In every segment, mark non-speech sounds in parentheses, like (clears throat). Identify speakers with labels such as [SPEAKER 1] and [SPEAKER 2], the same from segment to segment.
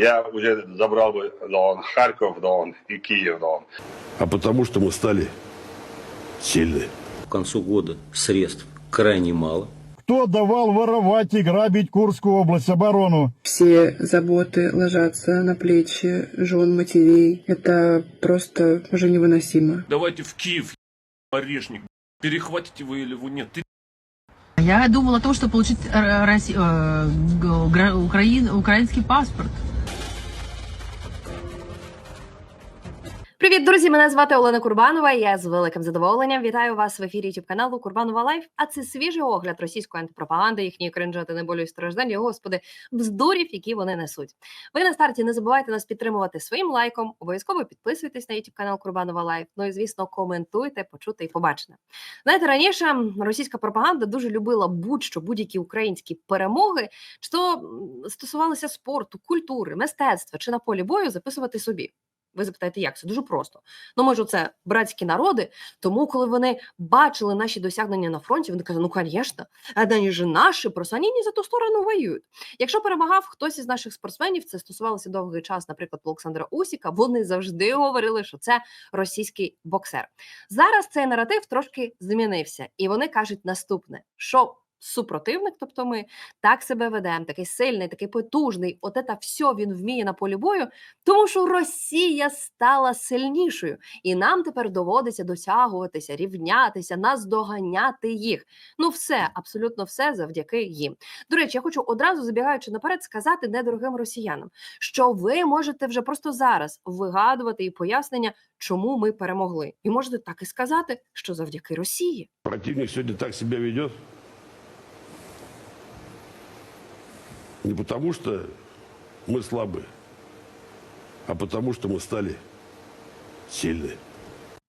[SPEAKER 1] я уже забрал бы Дон, Харьков Дон и Киев Дон.
[SPEAKER 2] а потому что мы стали сильны.
[SPEAKER 3] К концу года средств крайне мало.
[SPEAKER 4] Кто давал воровать и грабить Курскую область, оборону?
[SPEAKER 5] Все заботы ложатся на плечи жен, матерей. Это просто уже невыносимо.
[SPEAKER 6] Давайте в Киев, орешник. Перехватите вы или вы нет. Ты
[SPEAKER 7] Я думала о том, что получить э, Росси- э, украин- украинский паспорт.
[SPEAKER 8] Привіт, друзі! Мене звати Олена Курбанова. Я з великим задоволенням вітаю вас в ефірі youtube каналу Курбанова Лайф. А це свіжий огляд російської антипропаганди, їхньої кринжати неболю і страждання, господи, вздорів, які вони несуть. Ви на старті не забувайте нас підтримувати своїм лайком. Обов'язково підписуйтесь на youtube канал Курбанова Лайф. Ну і звісно, коментуйте, почути і побачене. Знаєте, раніше російська пропаганда дуже любила будь-що будь-які українські перемоги, то стосувалися спорту, культури, мистецтва чи на полі бою записувати собі. Ви запитаєте, як це дуже просто. Ну, може, це братські народи. Тому, коли вони бачили наші досягнення на фронті, вони казали, ну, звісно, вони ж наші, просто вони не за ту сторону воюють. Якщо перемагав хтось із наших спортсменів, це стосувалося довгий час, наприклад, Олександра Усіка, вони завжди говорили, що це російський боксер. Зараз цей наратив трошки змінився, і вони кажуть наступне: що супротивник, тобто ми так себе ведемо, такий сильний, такий потужний, от це все він вміє на полі бою, тому що Росія стала сильнішою, і нам тепер доводиться досягуватися, рівнятися, наздоганяти їх. Ну, все, абсолютно все завдяки їм. До речі, я хочу одразу забігаючи наперед сказати недорогим росіянам, що ви можете вже просто зараз вигадувати і пояснення, чому ми перемогли, і можете так і сказати, що завдяки Росії.
[SPEAKER 2] Противник сегодня так себя ведет. Не потому что мы слабые, а потому что мы стали сильны.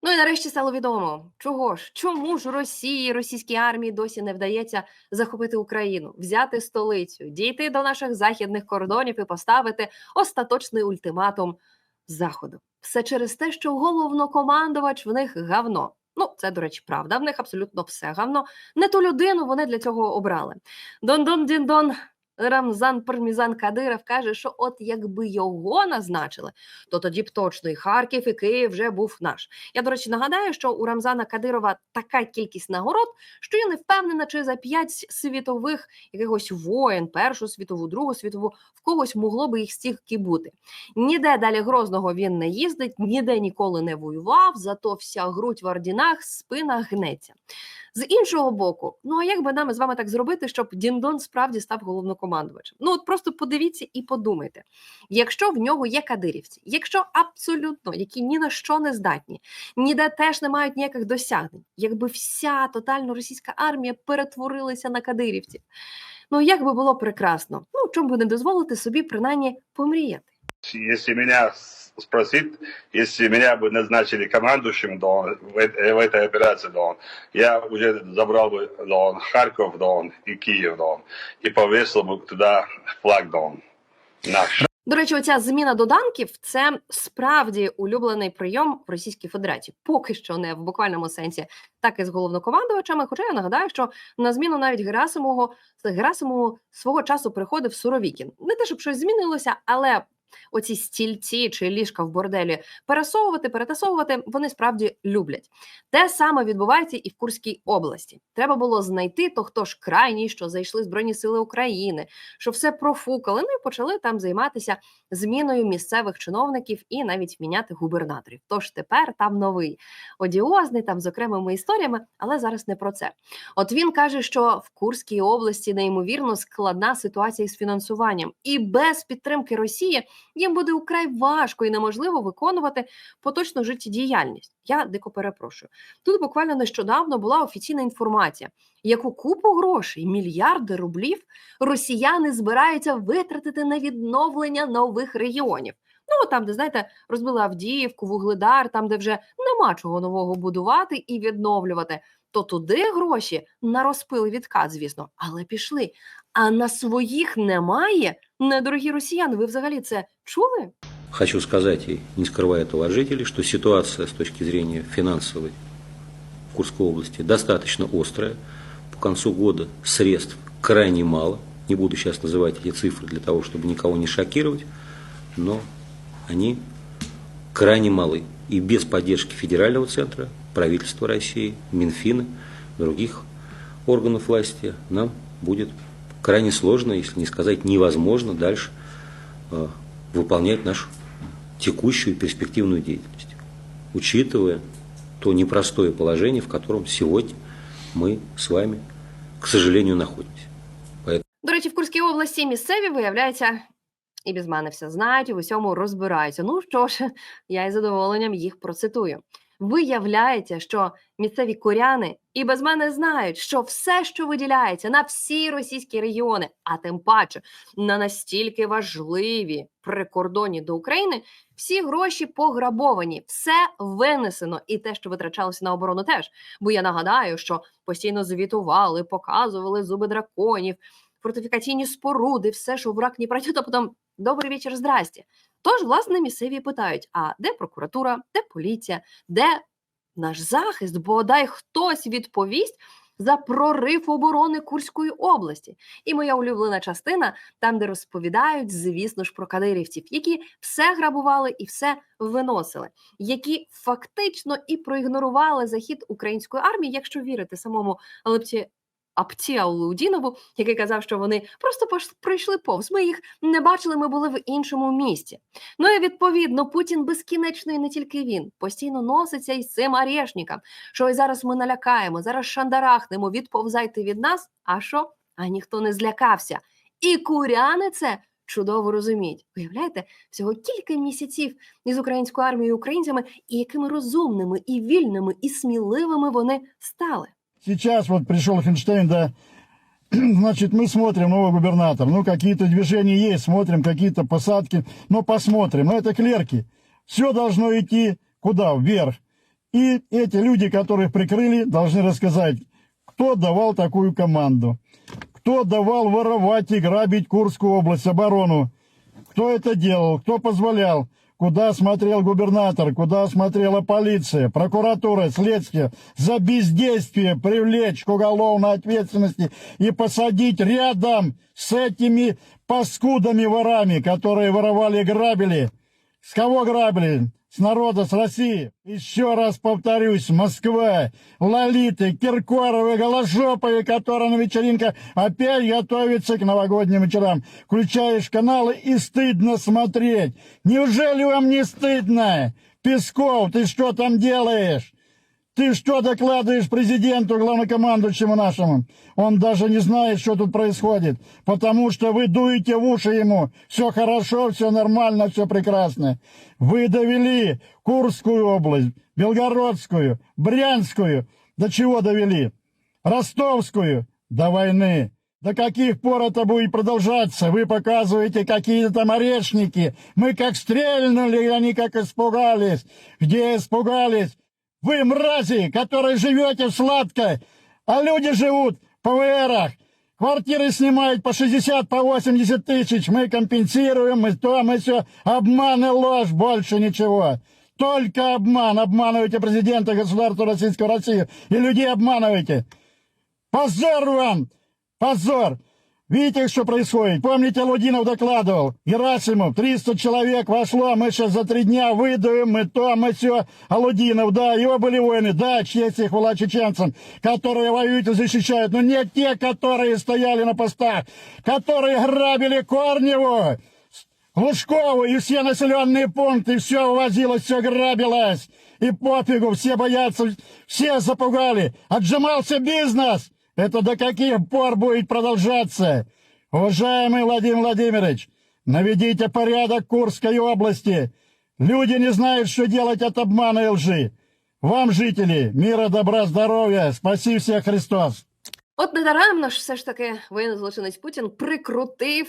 [SPEAKER 8] Ну і нарешті стало відомо, чого ж, чому ж Росії, російській армії досі не вдається захопити Україну, взяти столицю, дійти до наших західних кордонів і поставити остаточний ультиматум Заходу. Все через те, що головнокомандувач в них гавно. Ну, це, до речі, правда. В них абсолютно все гавно. Не ту людину вони для цього обрали. Дон-дон дін-дон Рамзан Пармізан Кадиров каже, що от якби його назначили, то тоді б точно і Харків, і Київ вже був наш. Я, до речі, нагадаю, що у Рамзана Кадирова така кількість нагород, що я не впевнена, чи за п'ять світових якихось воєн, Першу світову, Другу світову, в когось могло би їх стільки бути. Ніде далі Грозного він не їздить, ніде ніколи не воював, зато вся грудь в ордінах, спина гнеться. З іншого боку, ну а як би нам з вами так зробити, щоб Діндон справді став головнокомандувачем? Ну от просто подивіться і подумайте, якщо в нього є кадирівці, якщо абсолютно які ні на що не здатні, ніде теж не мають ніяких досягнень, якби вся тотально російська армія перетворилася на кадирівців, ну як би було прекрасно, ну чому би не дозволити собі принаймні помріяти?
[SPEAKER 1] Если меня с- спросить, если меня бы назначили командующим Дон, в, э- в этой операции Дон, я уже забрал бы Дон, Харьков Дон и Киев Дон и повесил бы туда флаг Дон. Наш.
[SPEAKER 8] До речі, оця зміна доданків це справді улюблений прийом в Російській Федерації. Поки що не в буквальному сенсі, так і з головнокомандувачами. Хоча я нагадаю, що на зміну навіть Герасимового Герасимову свого часу приходив Суровікін. Не те, щоб щось змінилося, але. Оці стільці чи ліжка в борделі пересовувати, перетасовувати вони справді люблять. Те саме відбувається і в Курській області. Треба було знайти то, хто ж крайній, що зайшли Збройні Сили України, що все профукали. Ну і почали там займатися зміною місцевих чиновників і навіть міняти губернаторів. Тож тепер там новий одіозний, там з окремими історіями, але зараз не про це. От він каже, що в Курській області неймовірно складна ситуація з фінансуванням, і без підтримки Росії їм буде украй важко і неможливо виконувати поточну життєдіяльність. Я дико перепрошую. Тут буквально нещодавно була офіційна інформація, яку купу грошей, мільярди рублів росіяни збираються витратити на відновлення нових регіонів. Ну, там, де знаєте, розбили Авдіївку, Вугледар, там, де вже нема чого нового будувати і відновлювати То туди гроші на розпил і відкат, звісно, але пішли. А на своїх немає. Недорогі росіяни, ви взагалі це чули?
[SPEAKER 3] Хочу сказать, и не скрывая этого от жителей, что ситуация с точки зрения финансовой в Курской области достаточно острая. По концу года средств крайне мало. Не буду сейчас называть эти цифры для того, чтобы никого не шокировать. но они крайне малы. И без поддержки федерального центра, правительства России, Минфина, других органов власти нам будет крайне сложно, если не сказать невозможно дальше э, выполнять нашу текущую перспективную деятельность, учитывая то непростое положение, в котором сегодня мы с вами, к сожалению, находимся.
[SPEAKER 8] До речі, в Курській області місцеві, виявляється, і без мене все знають, і в усьому розбираються. Ну що ж, (laughs) я із задоволенням їх процитую. Виявляється, що місцеві коряни і без мене знають, що все, що виділяється на всі російські регіони, а тим паче на настільки важливі прикордонні до України, всі гроші пограбовані, все винесено, і те, що витрачалося на оборону, теж. Бо я нагадаю, що постійно звітували, показували зуби драконів, фортифікаційні споруди, все, що враг не а потім добрий вечір, здрасті. Тож, власне, місцеві питають: а де прокуратура, де поліція, де наш захист? Бодай хтось відповість за прорив оборони Курської області. І моя улюблена частина, там, де розповідають, звісно ж, про кадирівців, які все грабували і все виносили, які фактично і проігнорували захід української армії, якщо вірити самому Лепті Аптіаулудінову, який казав, що вони просто пройшли повз. Ми їх не бачили, ми були в іншому місті. Ну і відповідно, Путін безкінечно не тільки він постійно носиться із цим арешником, що і зараз ми налякаємо, зараз шандарахнемо, відповзайте від нас. А що? А ніхто не злякався. І куряни це чудово розуміють. Уявляєте, всього кілька місяців із українською армією українцями, і якими розумними, і вільними, і сміливими вони стали.
[SPEAKER 4] Сейчас вот пришел Финштейн, да, (clears throat) значит, мы смотрим, новый губернатор, ну, какие-то движения есть, смотрим, какие-то посадки, ну, посмотрим, ну, это клерки. Все должно идти куда? Вверх. И эти люди, которых прикрыли, должны рассказать, кто давал такую команду, кто давал воровать и грабить Курскую область, оборону, кто это делал, кто позволял, куда смотрел губернатор, куда смотрела полиция, прокуратура, следствие, за бездействие привлечь к уголовной ответственности и посадить рядом с этими паскудами-ворами, которые воровали и грабили. С кого грабили? С народа, с России. Еще раз повторюсь, Москва, Лолиты, Киркоровы, Голожоповы, которые на вечеринках опять готовятся к новогодним вечерам. Включаешь каналы и стыдно смотреть. Неужели вам не стыдно? Песков, ты что там делаешь? Ты что докладываешь президенту, главнокомандующему нашему? Он даже не знает, что тут происходит, потому что вы дуете в уши ему. Все хорошо, все нормально, все прекрасно. Вы довели Курскую область, Белгородскую, Брянскую. До чего довели? Ростовскую до войны. До каких пор это будет продолжаться? Вы показываете какие-то там орешники. Мы как стрельнули, они как испугались. Где испугались? Вы, мрази, которые живете сладко, а люди живут в ПВРах. Квартиры снимают по 60, по 80 тысяч. Мы компенсируем, мы то, мы все. Обман и ложь, больше ничего. Только обман. Обманываете президента государства Российской России. И людей обманываете. Позор вам! Позор! Видите, что происходит? Помните, Лудинов докладывал? Герасимов, 300 человек вошло, мы сейчас за три дня выдуем, мы то, мы все. А Лудинов, да, его были воины, да, честь их была чеченцам, которые воюют и защищают, но не те, которые стояли на постах, которые грабили Корневу, Лужкову и все населенные пункты, все увозилось, все грабилось. И пофигу, все боятся, все запугали. Отжимался бизнес. Это до каких пор будет продолжаться? Уважаемый Владимир Владимирович, наведите порядок Курской области. Люди не знают, что делать от обмана и лжи. Вам, жители, мира, добра, здоровья. Спаси всех Христос.
[SPEAKER 8] От недаремно ж все ж таки воєнний злочинець Путін прикрутив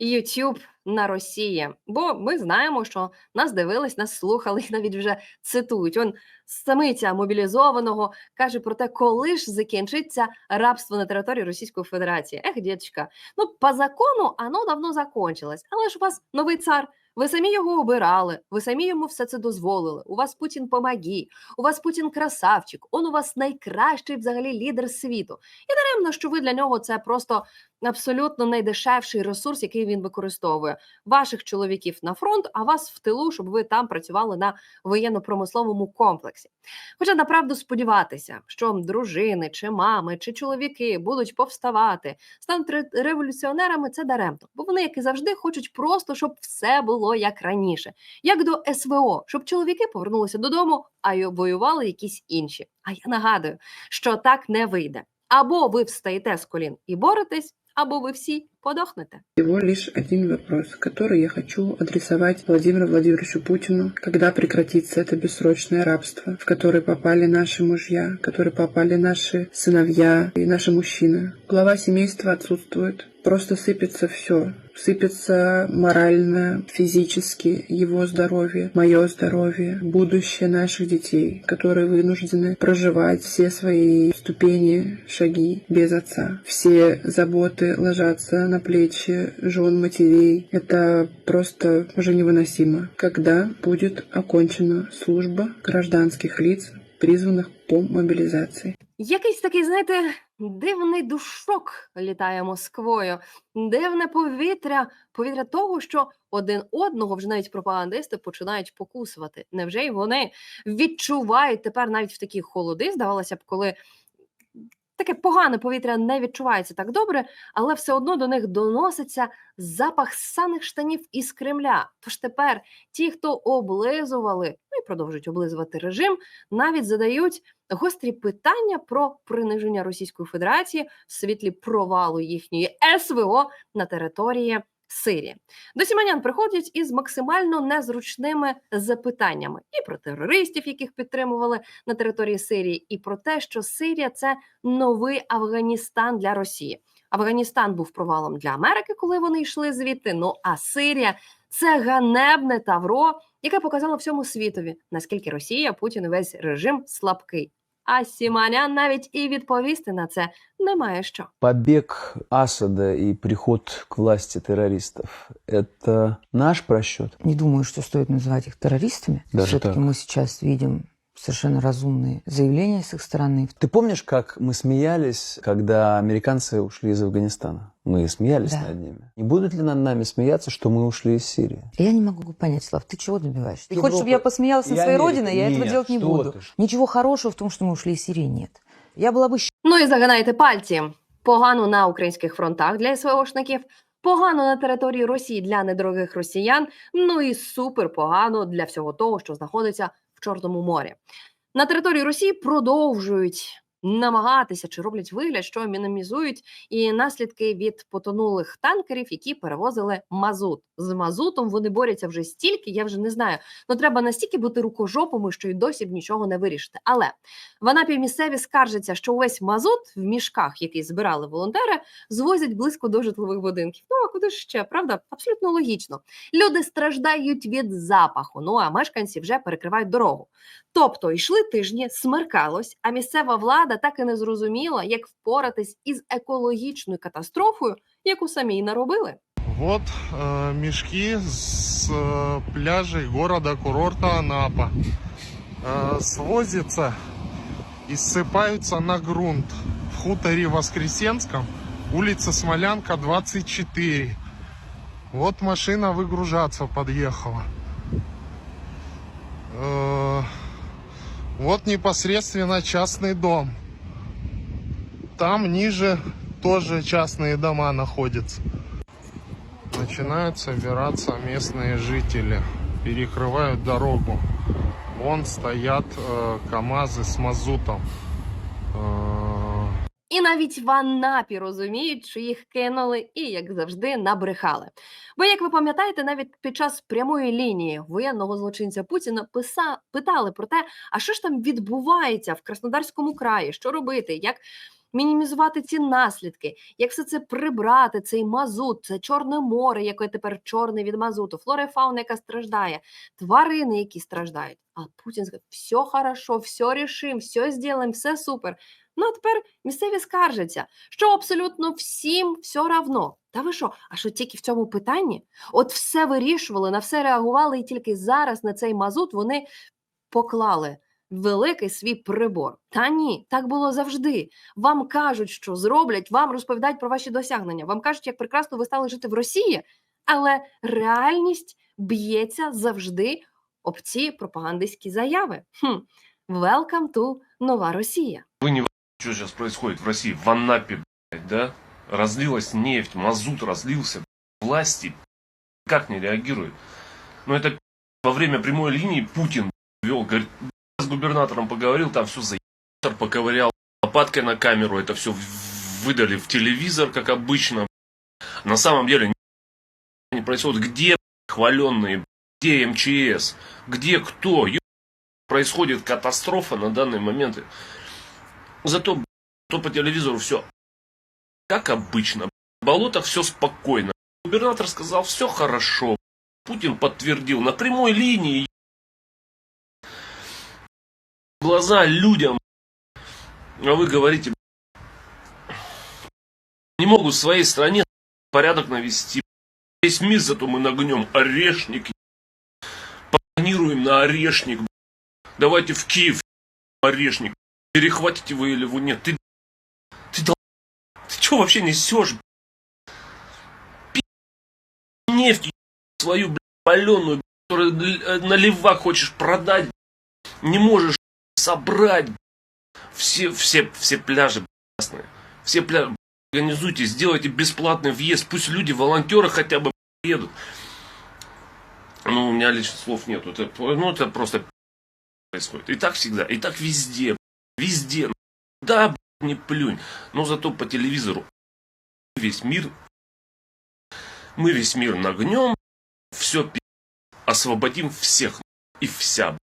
[SPEAKER 8] YouTube на Росії. Бо ми знаємо, що нас дивились, нас слухали (laughs) і навіть вже цитують. Он самиця мобілізованого каже про те, коли ж закінчиться рабство на території Російської Федерації. Ех, дідечка, ну по закону оно давно закончилось, але ж у вас новий цар. Ви самі його обирали, ви самі йому все це дозволили. У вас Путін помагі, у вас Путін красавчик, он у вас найкращий взагалі лідер світу. І даремно, що ви для нього це просто абсолютно найдешевший ресурс, який він використовує. Ваших чоловіків на фронт, а вас в тилу, щоб ви там працювали на воєнно-промисловому комплексі. Хоча направду сподіватися, що дружини, чи мами, чи чоловіки будуть повставати, стануть ре- революціонерами, це даремно, бо вони, як і завжди, хочуть просто, щоб все було як раніше, як до СВО, щоб чоловіки повернулися додому, а й воювали якісь інші. А я нагадую, що так не вийде. Або ви встаєте з колін і боретесь, або ви всі подохнете.
[SPEAKER 5] Всего лишь один вопрос, который я хочу адресовать Владимиру Владимировичу Путину. Когда прекратится это бессрочное рабство, в которое попали наши мужья, в которое попали наши сыновья и наши мужчины? Глава семейства отсутствует. Просто сыпется все. Сыпется морально, физически его здоровье, мое здоровье, будущее наших детей, которые вынуждены проживать все свои ступени, шаги без отца. Все заботы ложатся на плечи жен матерей. Это просто уже невыносимо. Когда будет окончена служба гражданских лиц, призванных по мобилизации?
[SPEAKER 8] Якийсь такий, знаєте, дивний душок літає Москвою, дивне повітря, повітря того, що один одного вже навіть пропагандисти починають покусувати. Невже й вони відчувають тепер навіть в такі холоди, здавалося б, коли таке погане повітря не відчувається так добре, але все одно до них доноситься запах саних штанів із Кремля. Тож тепер ті, хто облизували, ну і продовжують облизувати режим, навіть задають гострі питання про приниження Російської Федерації в світлі провалу їхньої СВО на території Сирії. До Сіманян приходять із максимально незручними запитаннями і про терористів, яких підтримували на території Сирії, і про те, що Сирія це новий Афганістан для Росії. Афганістан був провалом для Америки, коли вони йшли звідти. Ну а Сирія це ганебне тавро, яке показало всьому світові, наскільки Росія, Путін і весь режим слабкий А Сіманян навіть і відповісти на це немає що.
[SPEAKER 9] Побег Асада и приход к власти террористов – это наш просчет?
[SPEAKER 10] Не думаю, что стоит называть их террористами.
[SPEAKER 9] Даже
[SPEAKER 10] Все-таки
[SPEAKER 9] так?
[SPEAKER 10] мы сейчас видим совершенно разумные заявления с их стороны.
[SPEAKER 9] Ты помнишь, как мы смеялись, когда американцы ушли из Афганистана? Мы смеялись
[SPEAKER 10] Да.
[SPEAKER 9] над ними. Не будут ли над нами смеяться, что мы ушли из Сирии?
[SPEAKER 10] Я не могу понять, Слав, ты чего добиваешься? Ты
[SPEAKER 9] Европа-
[SPEAKER 10] хочешь, чтобы я посмеялась над
[SPEAKER 9] и
[SPEAKER 10] своей
[SPEAKER 9] Америка.
[SPEAKER 10] родиной? Я этого
[SPEAKER 9] Нет,
[SPEAKER 10] делать не
[SPEAKER 9] что
[SPEAKER 10] буду.
[SPEAKER 9] ты ж.
[SPEAKER 10] Ничего хорошего в том, что мы ушли из Сирии, нет. Я была бы
[SPEAKER 8] Ну і загинайте пальці. Погано на українських фронтах для СВОшників, погано на території Росії для недорогих росіян. Ну і супер погано для всього того, що знаходиться в Чорному морі. На території Росії продовжують намагатися чи роблять вигляд, що мінімізують і наслідки від потонулих танкерів, які перевозили мазут. З мазутом вони борються вже стільки, я вже не знаю. Ну треба настільки бути рукожопами, що й досі б нічого не вирішити. Але в Анапі місцеві скаржаться, що увесь мазут в мішках, який збирали волонтери, звозять близько до житлових будинків. Ну а куди ж ще? Правда? Абсолютно логічно. Люди страждають від запаху. Ну а мешканці вже перекривають дорогу. Тобто йшли тижні, смеркалось, а місцева влада так і не зрозуміла, як впоратись із екологічною катастрофою, яку самі й наробили.
[SPEAKER 11] Вот э, мешки с э, пляжей города-курорта Анапа. Э, свозятся и ссыпаются на грунт в хуторе Воскресенском, улица Смолянка, 24. Вот машина выгружаться подъехала. Э, вот непосредственно частный дом. Там ниже тоже частные дома находятся. Начинают собираться местные жители, перекрывают дорогу. Вон стоят э, КАМАЗы с мазутом. Э,
[SPEAKER 8] І навіть в Анапі розуміють, що їх кинули і, як завжди, набрехали. Бо, як ви пам'ятаєте, навіть під час прямої лінії воєнного злочинця Путіна писа, питали про те, а що ж там відбувається в Краснодарському краї, що робити, як мінімізувати ці наслідки, як все це прибрати, цей мазут, це Чорне море, яке тепер чорне від мазуту, флора і фауна, яка страждає, тварини, які страждають. А Путін сказав, все хорошо, все рішим, все зробимо, все супер. Ну а тепер місцеві скаржаться, що абсолютно всім все равно. Та ви що? А що тільки в цьому питанні? От все вирішували, на все реагували, і тільки зараз на цей мазут вони поклали великий свій прибор. Та ні, так було завжди. Вам кажуть, що зроблять, вам розповідають про ваші досягнення. Вам кажуть, як прекрасно ви стали жити в Росії, але реальність б'ється завжди об ці пропагандистські заяви. Хм. Welcome to нова Росія.
[SPEAKER 6] Вы не что сейчас происходит в России, в Анапе, блядь, да? Разлилась нефть, мазут разлился, власти как не реагируют. Но это во время прямой линии Путин вел, говорит, с губернатором поговорил, там все за поковырял, лопаткой на камеру, это все выдали в телевизор, как обычно. На самом деле не происходит. Где хваленные, где МЧС, где кто? Происходит катастрофа на данный момент. Зато, то по телевизору все как обычно. В болотах все спокойно. Губернатор сказал, все хорошо. Путин подтвердил на прямой линии. Глаза людям. А вы говорите, не могут в своей стране порядок навести. Весь мир зато мы нагнем. Орешник. Планируем на орешник. Давайте в Киев орешник. Перехватите вы или вы нет. Ты, ты, дол- ты что вообще несешь? Пи- Нефть свою, блядь, паленую, которую э, на хочешь продать, не можешь собрать. Все, все, все пляжи красные. Все пляжи. Организуйте, сделайте бесплатный въезд. Пусть люди, волонтеры хотя бы едут. Ну, у меня лично слов нет. Это, ну, это просто происходит. И так всегда, и так везде. Везде. Да, не плюнь. Но зато по телевизору весь мир, мы весь мир нагнем, все освободим всех и вся.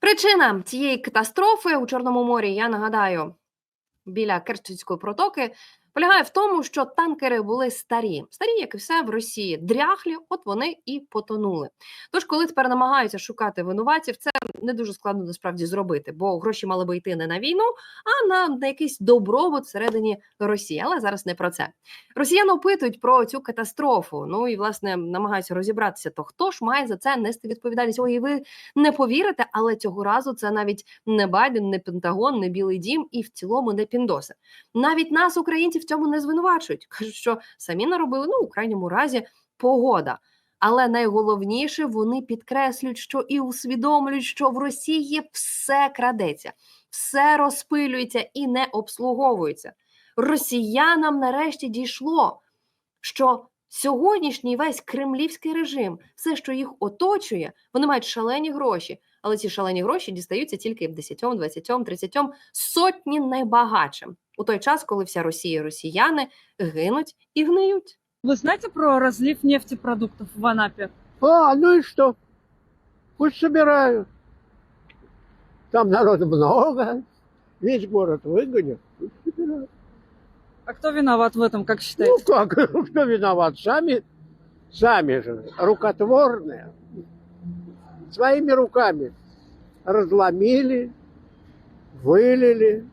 [SPEAKER 8] Причина цієї катастрофи у Чорному морі, я нагадаю, біля Керченської протоки, полягає в тому, що танкери були старі, старі, як і все в Росії, дряхлі, от вони і потонули. Тож, коли тепер намагаються шукати винуватців, це не дуже складно насправді зробити, бо гроші мали би йти не на війну, а на, на якийсь добробут всередині Росії. Але зараз не про це. Росіяни опитують про цю катастрофу. Ну і власне намагаються розібратися, то хто ж має за це нести відповідальність? Ой, ви не повірите, але цього разу це навіть не Байден, не Пентагон, не Білий Дім і в цілому не Піндоси. Навіть нас, українців, цьому не звинувачують. (laughs) кажуть, що самі наробили, ну у крайньому разі погода. Але найголовніше вони підкреслюють, що і усвідомлюють, що в Росії все крадеться, все розпилюється і не обслуговується. Росіянам нарешті дійшло, що сьогоднішній весь кремлівський режим, все, що їх оточує, вони мають шалені гроші, але ці шалені гроші дістаються тільки в 10, 20, 30, сотні найбагатшим у той час, коли вся Росія і росіяни гинуть і гниють.
[SPEAKER 7] Вы знаете про разлив нефтепродуктов в Анапе?
[SPEAKER 4] А, ну и что? Пусть собирают. Там народу много. Весь город выгонят. Пусть собирают.
[SPEAKER 7] А кто виноват в этом, как
[SPEAKER 4] Ну
[SPEAKER 7] считаете?
[SPEAKER 4] как, (laughs) кто виноват? Сами, сами же, рукотворные. Своими руками разломили, вылили.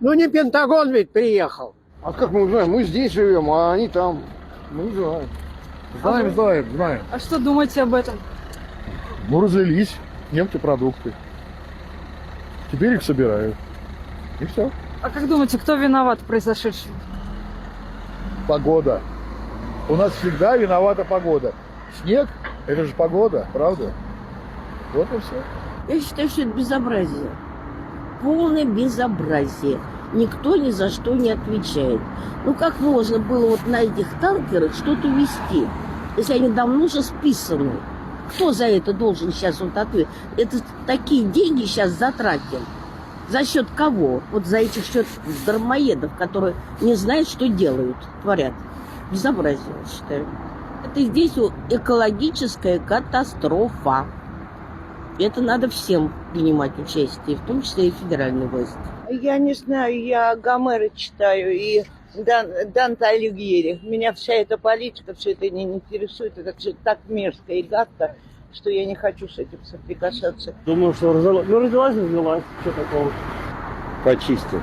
[SPEAKER 4] Ну не Пентагон ведь приехал.
[SPEAKER 11] А как мы узнаем? Мы здесь живем, а они там. Мы знаем. Знаем, знаем, знаем.
[SPEAKER 7] А что думаете об этом?
[SPEAKER 11] Ну, разлились нефтепродукты. Теперь их собирают. И все.
[SPEAKER 7] А как думаете, кто виноват в произошедшем?
[SPEAKER 11] Погода. У нас всегда виновата погода. Снег – это же погода, правда? Вот и все.
[SPEAKER 10] Я считаю, что это безобразие. Полное безобразие. Никто ни за что не отвечает. Ну как можно было вот на этих танкерах что-то вести, если они давно уже списаны? Кто за это должен сейчас вот ответить? Это такие деньги сейчас затратим. За счет кого? Вот за этих счет дармоедов, которые не знают, что делают, творят. Безобразие, считаю. Это здесь экологическая катастрофа. И Это надо всем принимать участие, в том числе и федеральной власти.
[SPEAKER 12] Я не знаю, я Гомера читаю и Дан, Данте Алигьери. Меня вся эта политика, все это не интересует. Это все так мерзко и гадко, что я не хочу с этим соприкасаться.
[SPEAKER 4] Думаю, что родилась. Ну, родилась, родилась. Что такого? Почистим.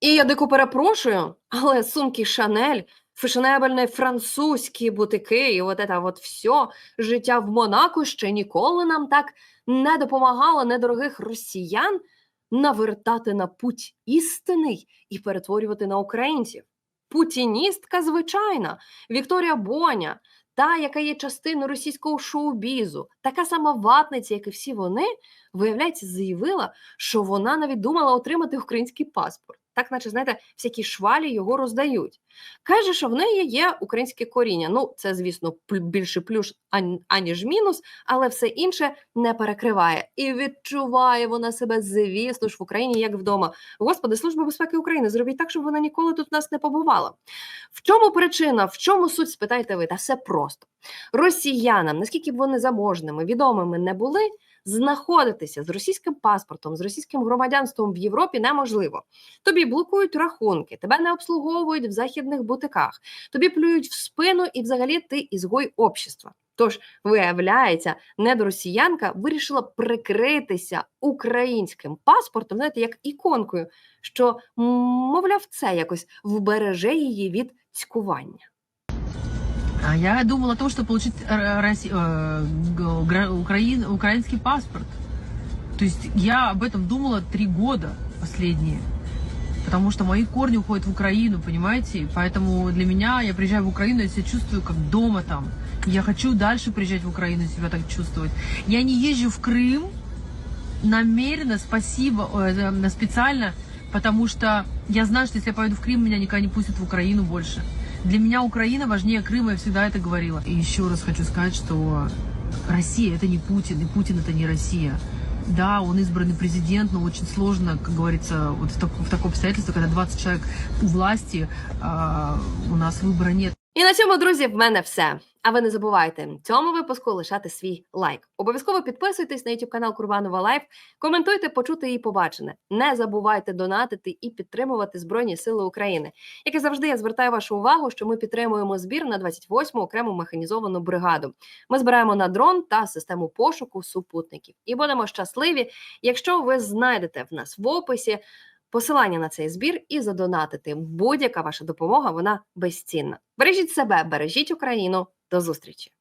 [SPEAKER 8] І я дико перепрошую, але сумки Шанель фешенебельні французькі бутики, і от це от все життя в Монако ще ніколи нам так не допомагало недорогих росіян навертати на путь істинний і перетворювати на українців. Путіністка звичайна Вікторія Боня, та, яка є частиною російського шоу-бізу, така сама ватниця, як і всі вони, виявляється, заявила, що вона навіть думала отримати український паспорт. Так, наче, знаєте, всякі швалі його роздають. Каже, що в неї є українське коріння. Ну, це, звісно, більше плюс, аніж мінус, але все інше не перекриває. І відчуває вона себе, звісно ж, в Україні як вдома. Господи, Служба безпеки України, зробіть так, щоб вона ніколи тут нас не побувала. В чому причина, в чому суть, спитайте ви, та все просто. Росіянам, наскільки б вони заможними, відомими не були, знаходитися з російським паспортом, з російським громадянством в Європі неможливо. Тобі блокують рахунки, тебе не обслуговують в західних бутиках, тобі плюють в спину і взагалі ти ізгой общества. Тож, виявляється, недоросіянка вирішила прикритися українським паспортом, знаєте, як іконкою, що, мовляв, це якось вбереже її від цькування.
[SPEAKER 7] А я думала о том, что получить Росси- э, украин- украинский паспорт. То есть я об этом думала три года последние. Потому что мои корни уходят в Украину, понимаете? Поэтому для меня, я приезжаю в Украину, я себя чувствую как дома там. Я хочу дальше приезжать в Украину, себя так чувствовать. Я не езжу в Крым намеренно, спасибо, э, специально, потому что я знаю, что если я поеду в Крым, меня никогда не пустят в Украину больше. Для меня Украина важнее Крыма, я всегда это говорила. И еще раз хочу сказать, что Россия это не Путин, и Путин это не Россия. Да, он избранный президент, но очень сложно, как говорится, вот в, так- в таком обстоятельстве, когда 20 человек у власти, а, у нас выбора нет.
[SPEAKER 8] І на цьому, друзі, в мене все. А ви не забувайте цьому випуску лишати свій лайк. Обов'язково підписуйтесь на YouTube канал Курбанова Лайф, коментуйте, почути і побачене. Не забувайте донатити і підтримувати Збройні Сили України. Як і завжди, я звертаю вашу увагу, що ми підтримуємо збір на 28-му окрему механізовану бригаду. Ми збираємо на дрон та систему пошуку супутників. І будемо щасливі, якщо ви знайдете в нас в описі посилання на цей збір і задонатити. Будь-яка ваша допомога вона безцінна. Бережіть себе, бережіть Україну. До зустрічі!